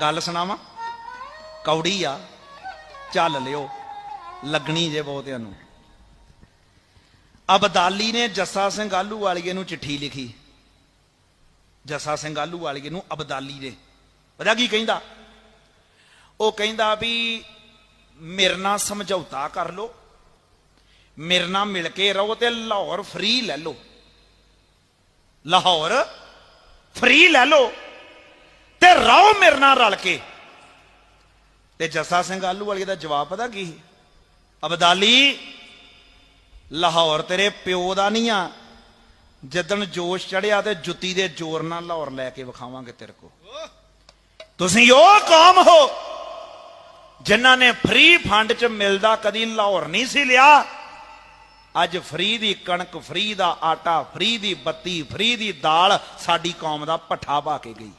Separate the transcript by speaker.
Speaker 1: ਗੱਲ ਸੁਣਾਵਾਂ? ਕੌੜੀ ਆ। ਚੱਲ ਲਿਓ। ਲੱਗਣੀ ਜੇ ਬਹੁਤਿਆਂ ਨੂੰ। ਅਬਦਾਲੀ ਨੇ ਜੱਸਾ ਸਿੰਘ ਆਲੂ ਵਾਲੀਏ ਨੂੰ ਚਿੱਠੀ ਲਿਖੀ। ਜੱਸਾ ਸਿੰਘ ਆਲੂ ਵਾਲੀਏ ਨੂੰ ਅਬਦਾਲੀ ਨੇ ਪਤਾ ਕੀ ਕਹਿੰਦਾ? ਉਹ ਕਹਿੰਦਾ ਵੀ ਮੇਰੇ ਨਾਲ ਸਮਝੌਤਾ ਕਰ ਲਓ। ਮੇਰੇ ਨਾਲ ਮਿਲ ਕੇ ਰਹੋ ਤੇ ਲਾਹੌਰ ਫ੍ਰੀ ਲੈ ਲਓ। ਲਾਹੌਰ ਫ੍ਰੀ ਲੈ ਲਓ। ਤੇ ਰਹੋ ਮੇਰੇ ਨਾਲ ਰਲ ਕੇ। ਤੇ ਜੱਸਾ ਸਿੰਘ ਆਲੂ ਵਾਲੀ ਦਾ ਜਵਾਬ ਪਤਾ ਕੀ ਅਬਦਾਲੀ, ਲਾਹੌਰ ਤੇਰੇ ਪਿਓ ਦਾ ਨਹੀਂ ਆ। ਜਦੋਂ ਜੋਸ਼ ਚੜਿਆ ਤੇ ਜੁੱਤੀ ਦੇ ਜ਼ੋਰ ਨਾਲ ਲਾਹੌਰ ਲੈ ਕੇ ਵਿਖਾਵਾਂਗੇ ਤੇਰੇ ਕੋ ਤੁਸੀਂ ਉਹ ਕੌਮ ਹੋ ਜਿਨ੍ਹਾਂ ਨੇ ਫ੍ਰੀ ਫੰਡ ਚ ਮਿਲਦਾ ਕਦੀ ਲਾਹੌਰ ਨਹੀਂ ਸੀ ਲਿਆ। ਅੱਜ ਫ੍ਰੀ ਦੀ ਕਣਕ, ਫ੍ਰੀ ਦਾ ਆਟਾ, ਫ੍ਰੀ ਦੀ ਬੱਤੀ, ਫ੍ਰੀ ਦੀ ਦਾਲ ਸਾਡੀ ਕੌਮ ਦਾ ਪੱਠਾ ਪਾ ਕੇ ਗਈ।